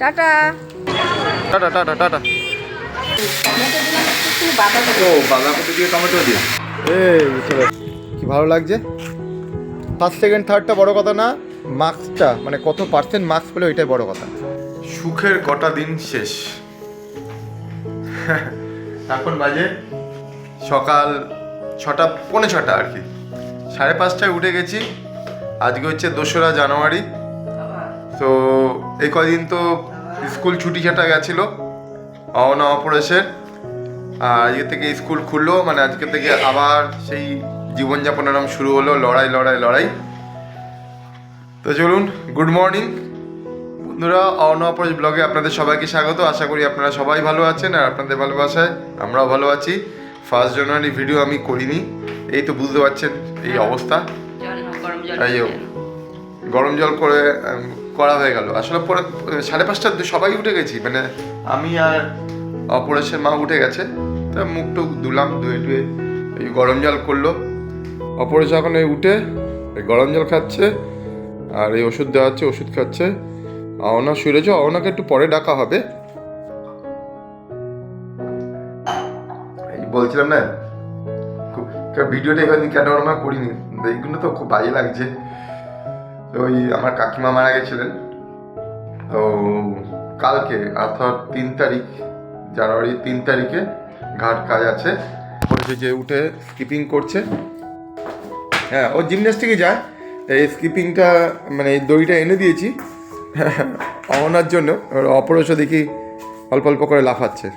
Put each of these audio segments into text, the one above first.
Tata. Ta-ta ta-ta ta-ta. ও বাঁধাকপি দিয়ে tomato দিয়ে। এই কি ভালো লাগছে? ফার্স্ট সেকেন্ড থার্ডটা বড় কথা না মার্কসটা মানে কত পার্সেন্ট মার্কস পেলে ওইটাই বড় কথা। সুখের কটা দিন শেষ। এখন বাজে সকাল ছটা পৌনে ছটা আর কি। সাড়ে পাঁচটায় উঠে গেছি। আজকে হচ্ছে দোসরা জানুয়ারি। তো এই কদিন তো স্কুল ছুটি ছাটা গেছিল অনা অপরেশের আর আজকে থেকে স্কুল খুললো মানে আজকে থেকে আবার সেই জীবনযাপন এরম শুরু হলো লড়াই লড়াই লড়াই। তো চলুন গুড মর্নিং বন্ধুরা অনা অপরেশ ব্লগে আপনাদের সবাইকে স্বাগত। আশা করি আপনারা সবাই ভালো আছেন আর আপনাদের ভালোবাসায় আমরাও ভালো আছি। ফার্স্ট জানুয়ারি ভিডিও আমি করিনি এই তো বুঝতে পারছেন এই অবস্থা। গরম জল করে করা হয়ে গেল। আসলে পরে সাড়ে পাঁচটার সবাই উঠে গেছি। মানে আমি আর অপরেশের মা উঠে গেছে। তা মুখ টুক ধুলাম, ধুয়ে টুয়ে এই গরম জল করল। অপরেশ এখন এই উঠে, এই গরম জল খাচ্ছে, আর এই ওষুধ দেওয়া হচ্ছে ওষুধ খাচ্ছে। অওনা শুয়ে রয়েছে অওনাকে একটু পরে ডাকা হবে। বলছিলাম না ভিডিওটা এখানে কেন করিনি? এইগুলো তো খুব বাজে লাগছে। ওই আমার কাকিমা মারা গেছিলেন। তো কালকে, অর্থাৎ তিন তারিখ, জানুয়ারি তিন তারিখে ঘাট কাজ আছে। বলছে যে উঠে স্কিপিং করছে। হ্যাঁ ও জিমন্যাস্টিকে যায়। এই স্কিপিংটা মানে এই দড়িটা এনে দিয়েছি। অহনার জন্য। ওর অপরশ দেখি অল্প অল্প করে লাফাচ্ছে।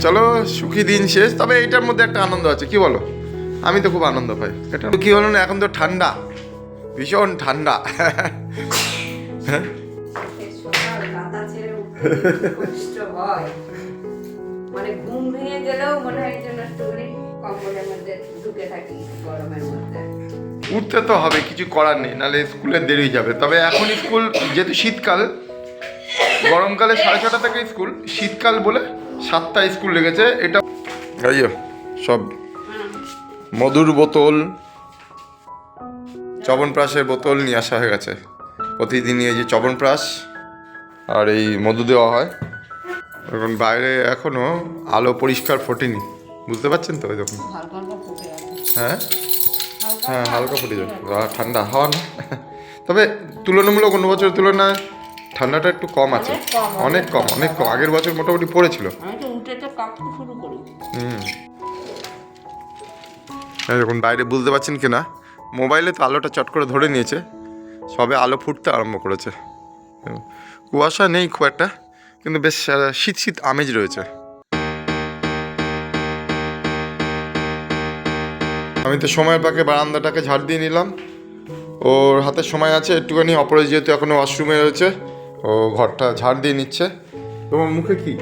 চলো, সুখী দিন শেষ। তবে এইটার মধ্যে একটা আনন্দ আছে। কি বলো? আমি তো খুব আনন্দ পাই। এটা কি হলো না? এখন তো ঠান্ডা। ভীষণ ঠান্ডা। মানে ঘুম ভেঙে গেলেও মনে হয় যেন একটুখানি কম্বলের মধ্যে ঢুকে থাকি গরমের মধ্যে। উঠতে তো হবে কিছু করার নেই নাহলে স্কুলে দেরি হয়ে যাবে। তবে এখন স্কুল যেহেতু শীতকাল গরমকালে সাড়ে ছটা থেকে স্কুল শীতকাল বলে সাতটা স্কুল লেগেছে এটা সব মধুর বোতল চবনপ্রাসের বোতল নিয়ে আসা হয়ে গেছে। প্রতিদিনই এই যে চবনপ্রাস আর এই মধু দেওয়া হয়। এখন বাইরে এখনও আলো পরিষ্কার ফোটেনি। বুঝতে পারছেন তো দেখুন হ্যাঁ? হ্যাঁ হালকা ফুটে যাবে ঠান্ডা হাওয়া না। তবে তুলনামূলক অন্য বছরের তুলনায় ঠান্ডাটা একটু কম আছে। অনেক কম অনেক কম আগের বছর মোটামুটি পড়েছিল। হুম। দেখুন বাইরে বুঝতে পারছেন কি না মোবাইলে তো আলোটা চট করে ধরে নিয়েছে। সবে আলো ফুটতে আরম্ভ করেছে। কুয়াশা নেই খুব একটা, কিন্তু বেশ শীত শীত আমেজ রয়েছে। আমি তো সময়ের পাকে বারান্দাটাকে ঝাড় দিয়ে নিলাম। ওর হাতে সময় আছে, একটুখানি অপরেশ যেহেতু এখনও ওয়াশরুমে রয়েছে, ও ঘরটা ঝাড় দিয়ে নিচ্ছে। তোমার মুখে কি?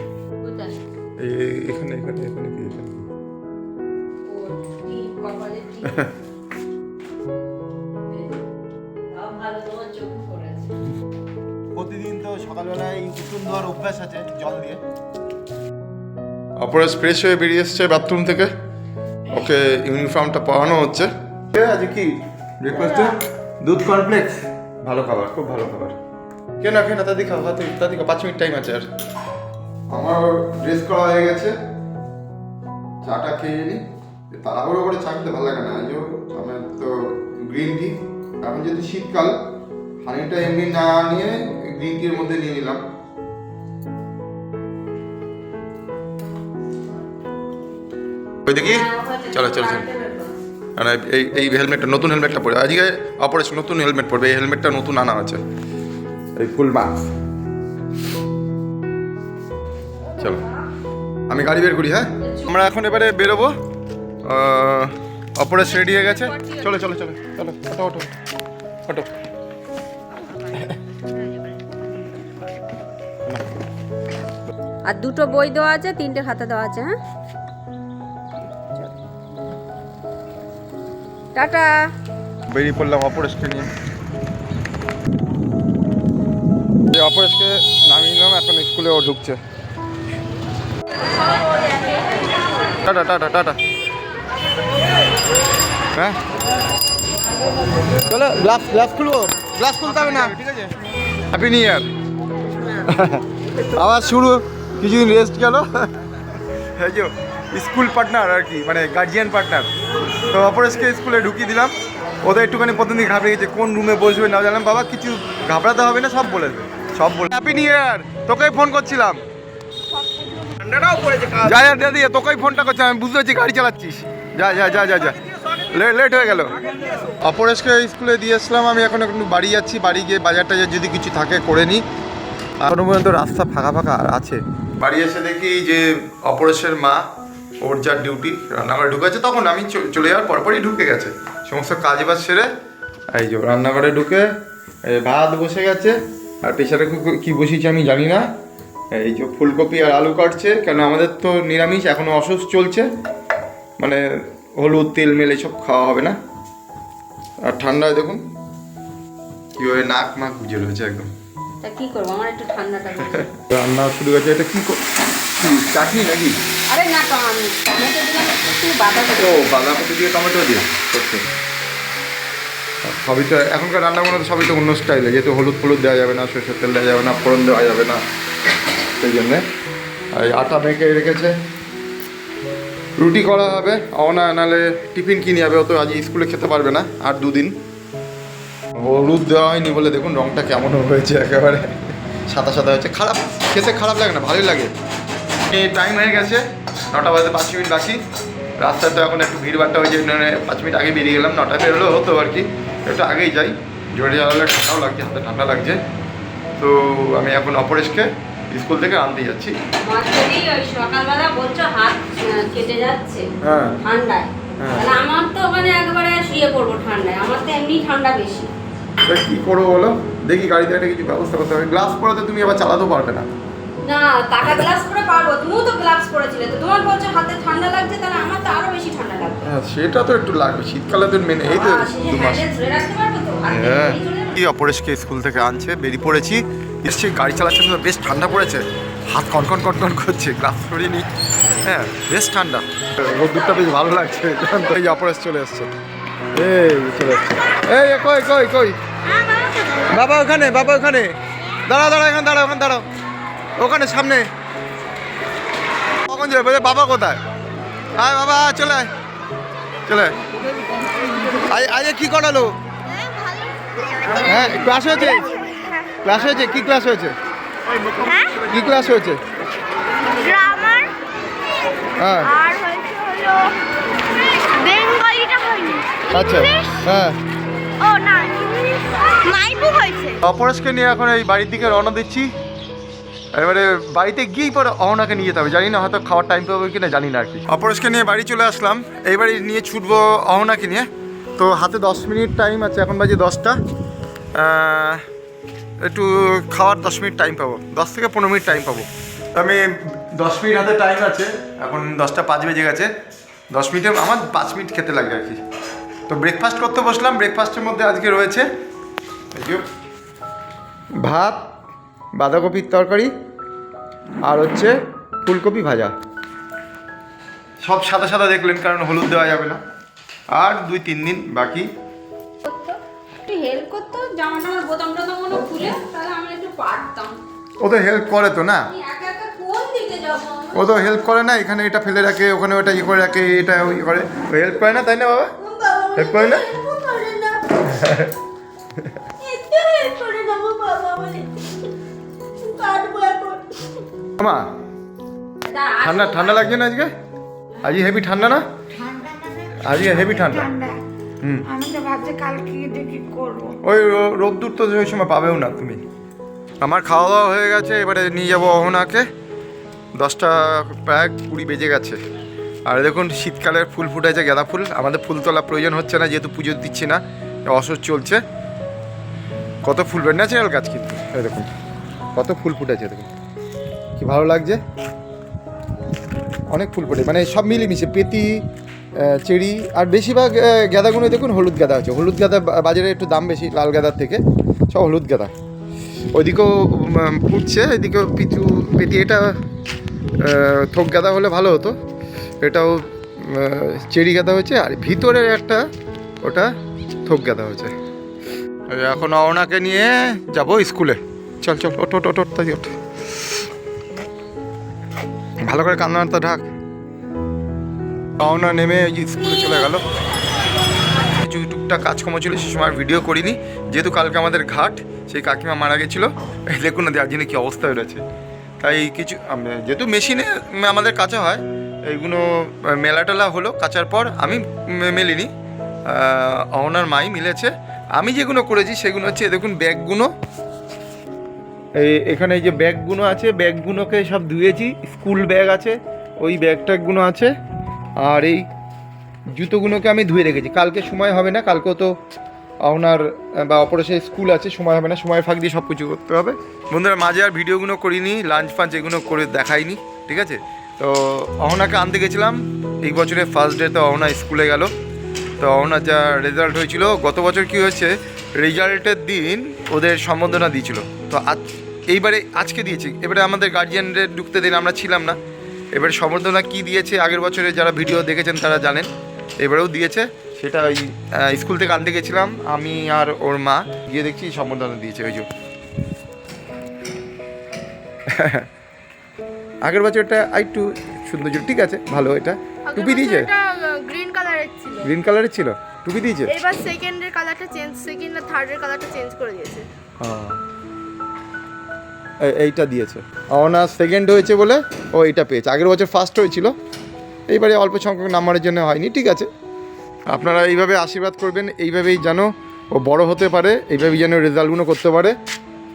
অপরেশ ফ্রেশ হয়ে বেরিয়ে এসছে বাথরুম থেকে। ওকে ইউনিফর্মটা পরানো হচ্ছে। আজকে কি ব্রেকফাস্টে দুধ কমপ্লেক্স ভালো খাবার খুব ভালো খাবার। কে না খেয়ে না তাদি খাও হাতে খাও পাঁচ মিনিট টাইম আছে আর। আমার ড্রেস করা হয়ে গেছে। চাটা খেয়ে নিই তাড়াহুড়ো করে চা খেতে ভালো লাগে না। আমার তো গ্রিন টি এখন যেহেতু শীতকাল হানিটা এমনি না নিয়ে গ্রিন টির মধ্যে নিয়ে নিলাম। ওই দেখি চলো চলো। চলো মানে এই এই হেলমেটটা, নতুন হেলমেটটা পরে। আজকে অপারেশন নতুন হেলমেট পরবে। এই হেলমেটটা নতুন আনা আছে। এই ফুল মাস্ক চলো। আমি গাড়ি বের করি হ্যাঁ? আমরা এখন এবারে বেরোবো। অপরেশ রেডি হয়ে গেছে। চলো চলো চলো চলো ওটো ওটো ওটো আর দুটো বই দেওয়া আছে, তিনটে খাতা দেওয়া আছে হ্যাঁ? টাটা। বেরিয়ে পড়লাম অপরেশকে নিয়ে। এই অপরেশকে নামিয়ে নিলাম এখন স্কুলে ও ঢুকছে। Ta-ta ta-ta ta-ta. হ্যাঁ? চলো গ্লাস গ্লাস খুলবো? গ্লাস খুলতে হবে না? ঠিক আছে। হ্যাপি নিউ ইয়ার আবার শুরু কিছুদিন রেস্ট গেল স্কুল পার্টনার আর কি মানে গার্জিয়ান পার্টনার তো অপরেশকে স্কুলে ঢুকিয়ে দিলাম। ওদের একটুখানি প্রথম দিন ঘাবড়ে গেছে কোন রুমে বসবে না জানলাম। বাবা কিছু ঘাবড়াতে হবে না সব বলে দেবে সব বলে হ্যাপি নিউ ইয়ার তোকেই ফোন করছিলাম। যা যা দাদি তোকেই ফোনটা করছিলাম আমি বুঝতে পারছি গাড়ি চালাচ্ছিস। যা যা যা যা যা। লেট হয়ে গেল। অপরেশকে স্কুলে দিয়ে আসলাম আমি এখন একটু বাড়ি যাচ্ছি বাড়ি গিয়ে বাজারটা যদি কিছু থাকে করে নিই। এখনও পর্যন্ত রাস্তা ফাঁকা ফাঁকা আর আছে। বাড়ি এসে দেখি যে অপরেশের মা ওর যার ডিউটি রান্নাঘরে ঢুকেছে তখন আমি চলে যাওয়ার পরপরই ঢুকে গেছে। সমস্ত কাজ বাজ সেরে এই যে রান্নাঘরে ঢুকে ভাত বসে গেছে আর পেছনে কি- বসিয়েছে আমি জানি না। এই যে ফুলকপি আর আলু কাটছে কেন আমাদের তো নিরামিষ এখনও অসুস্থ চলছে। মানে হলুদ তেল মেল এসব খাওয়া হবে না। আর ঠান্ডায় দেখুন কীভাবে নাক মাক বুঝে রয়েছে একদম। তা কি করব? আমার একটু ঠান্ডাটা রান্না শুরু হয়েছে এটা কি, চাটনি নাকি? আরে না টমেটো দিলাম বাঁধাকপি দিয়ে টমেটো দিয়ে করছে সবই তো এখনকার রান্নাগুলো তো সবই তো অন্য স্টাইলে, যেহেতু হলুদ ফলুদ দেওয়া যাবে না, সরষের তেল দেওয়া যাবে না, ফোড়ন দেওয়া যাবে না, সেই জন্যে। এই আটা মেখে রেখেছে। রুটি করা হবে, অনা নাহলে টিফিন কিনে যাবে ও তো আজ স্কুলে খেতে পারবে না, আর দুদিন। হলুদ দেওয়া হয়নি বলে দেখুন রংটা কেমন হয়েছে একেবারে, সাদা সাদা হয়েছে, খারাপ, খেতে খারাপ লাগে না, ভালোই লাগে। টাইম হয়ে গেছে নটা বাজে পাঁচ মিনিট বাকি। রাস্তায় তো এখন একটু ভিড়ভাড়টা হয়েছে পাঁচ মিনিট আগে বেরিয়ে গেলাম। নটা বেরোলেও হতো আর কি। একটু আগেই যাই। জোরে জ্বালালে ঠান্ডাও লাগছে হাতে ঠান্ডা লাগছে। তো আমি এখন অপরেশকে স্কুল থেকে আনতে যাচ্ছি। মাঝখানে সকালবেলা বলছো হাত কেটে যাচ্ছে হ্যাঁ। ঠান্ডায়। হ্যাঁ। আমার তো মানে একবারে শুয়ে পড়ব ঠান্ডায়। আমার তো এমনি ঠান্ডা বেশি। এবার কী করব বলো? দেখি গাড়িতে একটা কিছু ব্যবস্থা করতে হবে। গ্লাস পরাতে তুমি আবার চালাতেও পারবে না। না টাকা গ্লাস পরে পারব তুমিও তো গ্লাভস পরেছিলে তো তোমার বলছো হাতে ঠান্ডা লাগছে তাহলে আমার তো আরও বেশি ঠান্ডা লাগবে। হ্যাঁ সেটা তো একটু লাগবে শীতকালে তো মেনে এই তো দু মাস। হ্যাঁ এই অপরেশকে স্কুল থেকে আনছে বেরিয়ে পড়েছি এসছে গাড়ি চালাচ্ছে তো বেশ ঠান্ডা পড়েছে। হাত কনকন কনকন করছে গ্লাস সরিয়ে নি হ্যাঁ বেশ ঠান্ডা। রোদ্দুরটা বেশ ভালো লাগছে এই অপরেশ চলে এসছে। এই চলে এসছে। এই এ, কই কই কই? বাবা ওখানে বাবা ওখানে। দাঁড়াও দাঁড়াও এখানে দাঁড়াও ওখানে দাঁড়াও। ওখানে সামনে। কখন যাবে? বাবা কোথায়? আয় বাবা চলে আয়। চলে আয়। আজ কি করালো? হ্যাঁ ক্লাস হয়েছে? ক্লাস হয়েছে? কি ক্লাস হয়েছে? হ্যাঁ? কি ক্লাস হয়েছে? হ্যাঁ। হয়নি। আচ্ছা হ্যাঁ। অপরেশকে নিয়ে এখন এই বাড়ির দিকে রওনা দিচ্ছি। এবারে বাড়িতে গিয়েই পরে অহনাকে নিয়ে যেতে হবে। জানি না হয়তো খাওয়ার টাইম পাবো কিনা জানি না আর কি। অপরেশকে নিয়ে বাড়ি চলে আসলাম। এইবারে নিয়ে ছুটবো অহনাকে নিয়ে। তো হাতে দশ মিনিট টাইম আছে এখন বাজে দশটা। একটু খাওয়ার দশ মিনিট টাইম পাবো। দশ থেকে পনেরো মিনিট টাইম পাবো। আমি দশ মিনিট হাতে টাইম আছে এখন দশটা পাঁচ বেজে গেছে। দশ মিনিটে আমার পাঁচ মিনিট খেতে লাগে আর কি। তো ব্রেকফাস্ট করতে বসলাম। ব্রেকফাস্টের মধ্যে আজকে রয়েছে ভাত বাঁধাকপির তরকারি আর হচ্ছে ফুলকপি ভাজা। সব সাদা সাদা দেখলেন কারণ হলুদ দেওয়া যাবে না। আর দুই তিন দিন বাকি। হেল্প করতো জামা বোতাম টোতামগুলো খুলে তাহলে আমি একটু পারতাম। ও তো হেল্প করে তো না? ও তো হেল্প করে না এখানে এটা ফেলে রাখে ওখানে ওটা ইয়ে করে রাখে এটা ওই করে। ও হেল্প করে না তাই না বাবা? হেল্প করে না? মা ঠান্ডা ঠান্ডা লাগছে না আজকে? আজকে হেভি ঠান্ডা না? আজকে হেভি ঠান্ডা। হুম। আমি তো ভাবছি কালকে দেখি করব। ওই রোদ্দুর তো ওই সময় পাবেও না তুমি। আমার খাওয়া দাওয়া হয়ে গেছে এবারে নিয়ে যাব অহনাকে। দশটা প্রায় কুড়ি বেজে গেছে। আর দেখুন শীতকালের ফুল ফুটেছে গাঁদা ফুল। আমাদের ফুল তোলা প্রয়োজন হচ্ছে না যেহেতু পুজো দিচ্ছি না অসুখ চলছে। কত ফুল ন্যাচারাল গাছ কিন্তু দেখুন। কত ফুল ফুটেছে দেখুন। কি ভালো লাগছে? অনেক ফুল ফোটে মানে সব মিলেমিশে, পেতি চেরি, আর বেশিরভাগ গাঁদাগুলো দেখুন হলুদ গাঁদা আছে। হলুদ গাঁদা বাজারে একটু দাম বেশি, লাল গাঁদার থেকে, সব হলুদ গাঁদা। ওইদিকেও ফুটছে এদিকেও পিছু পেতি, এটা থোক গাঁদা হলে ভালো হতো। এটাও চেরি গাঁদা হয়েছে, আর ভিতরের একটা, ওটা থোক গাঁদা হয়েছে। এখন অওনাকে নিয়ে যাব স্কুলে। চল চল ওট ওট ওট ওট তাই, ওঠ। ভালো করে কান্নাটা ঢাক। পাওনা নেমে ওই স্কুলে চলে গেল। কিছু টুকটাক কাজকর্ম ছিল সে সময় ভিডিও করিনি। যেহেতু কালকে আমাদের ঘাট সেই কাকিমা মারা গেছিল। দেখুন না দার্জিলিং কী অবস্থা রয়েছে। তাই কিছু যেহেতু মেশিনে আমাদের কাঁচা হয় এইগুলো আহ, মেলা টেলা হলো কাচার পর আমি মেলিনি। ওনার মাই মিলেছে। আমি যেগুলো করেছি সেগুলো হচ্ছে দেখুন ব্যাগগুলো এখানে এই যে ব্যাগগুলো আছে, ব্যাগগুলোকে সব ধুয়েছি, স্কুল ব্যাগ আছে, ওই ব্যাগ ট্যাগগুলো আছে, আর এই জুতোগুলোকে আমি ধুয়ে রেখেছি। কালকে সময় হবে না, কালকেও তো ওনার বা অপারেশন স্কুল আছে, সময় হবে না, সময় ফাঁক দিয়ে সব কিছু করতে হবে। বন্ধুরা, মাঝে আর ভিডিওগুলো করিনি লাঞ্চ ফাঞ্চ এগুলো করে দেখাইনি, ঠিক আছে? তো অহনাকে আনতে গেছিলাম, এই বছরের ফার্স্ট ডে তো অহনা স্কুলে গেল। তো অহনার যা রেজাল্ট হয়েছিল, গত বছর কি হয়েছে রেজাল্টের দিন ওদের সম্বোধনা দিয়েছিল। তো আজ এইবারে আজকে দিয়েছে। এবারে আমাদের গার্জিয়ানদের ঢুকতে দিন আমরা ছিলাম না। এবারে সম্বর্ধনা কি দিয়েছে? আগের বছরে যারা ভিডিও দেখেছেন তারা জানেন। এবারেও দিয়েছে। সেটা ওই স্কুল থেকে আনতে গেছিলাম। আমি আর ওর মা। গিয়ে দেখছি সম্বর্ধনা দিয়েছে ওই যে। আগের বছরটা একটু সুন্দর ঠিক আছে ভালো এটা। টুপি দিয়েছে? গ্রিন কালারের ছিল। গ্রিন কালারের ছিল? টুপি দিয়েছে? এবার সেকেন্ডের কালারটা চেঞ্জ সেকেন্ড আর থার্ডের কালারটা চেঞ্জ করে দিয়েছে। হ্যাঁ। এই- এইটা দিয়েছে। অনার্স সেকেন্ড হয়েছে বলে ও এইটা পেয়েছে। আগের বছর ফার্স্ট হয়েছিল। এইবারে অল্প সংখ্যক নাম্বারের জন্য হয়নি, ঠিক আছে। আপনারা এইভাবে আশীর্বাদ করবেন, এইভাবেই যেন ও বড় হতে পারে, এইভাবেই যেন রেজাল্টগুলো করতে পারে।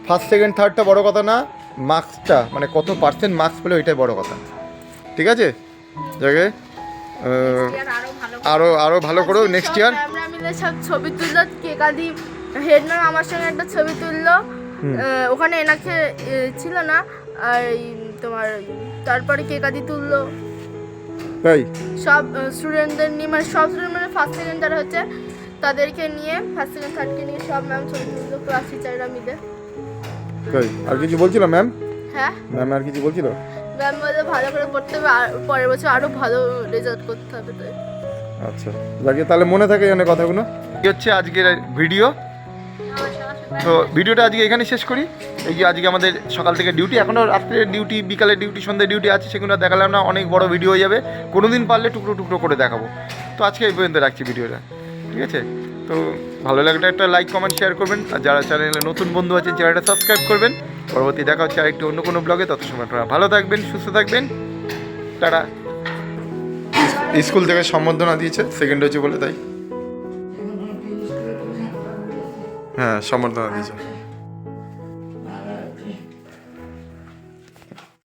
ফার্স্ট সেকেন্ড থার্ডটা বড় কথা না মার্কসটা মানে কত পার্সেন্ট মার্কস পেলে ওইটাই বড় কথা। ঠিক আছে? যাকে আরও আরও ভালো করো নেক্সট ইয়ার সব ছবি তুললো কেক আদি হেড ম্যাম আমার সঙ্গে একটা ছবি তুললো। ওখানে এনাকে ছিল না আর এই তোমার তারপরে কেক আদি তুললো? তাই সব স্টুডেন্টদের নিয়ে মানে সব স্টুডেন্ট মানে ফার্স্ট সেকেন্ড যারা হচ্ছে তাদেরকে নিয়ে ফার্স্ট সেকেন্ড থার্ডকে নিয়ে সব ম্যাম ছবি তুললো ক্লাস টিচাররা মিলে। তাই আর কিছু বলছিল ম্যাম হ্যাঁ? ম্যাম আর কিছু বলছিল? ম্যাম বলে ভালো করে পড়তে হবে আর পরের বছর আরও ভালো রেজাল্ট করতে হবে তাই আচ্ছা যাকে তাহলে মনে থাকে জানে কথাগুলো। কি হচ্ছে আজকের ভিডিও তো ভিডিওটা আজকে এখানে শেষ করি। এই যে আজকে আমাদের সকাল থেকে ডিউটি, এখনও রাত্রে ডিউটি, বিকালে ডিউটি, সন্ধ্যে ডিউটি আছে, সেগুলো দেখালাম না, অনেক বড় ভিডিও হয়ে যাবে। কোনো দিন পারলে টুকরো টুকরো করে দেখাবো। তো আজকে এই পর্যন্ত রাখছি ভিডিওটা। ঠিক আছে? তো ভালো লাগলে একটা লাইক কমেন্ট শেয়ার করবেন। আর যারা চ্যানেলে নতুন বন্ধু আছেন, চ্যানেলটা সাবস্ক্রাইব করবেন। পরবর্তী দেখা হচ্ছে আরেকটি অন্য কোনো ব্লগে তত সময় আপনারা ভালো থাকবেন, সুস্থ থাকবেন। তারা স্কুল থেকে সম্বর্ধনা দিয়েছে সেকেন্ড হয়েছে বলে তাই। হ্যাঁ সম্বর্ধনা দিয়েছে।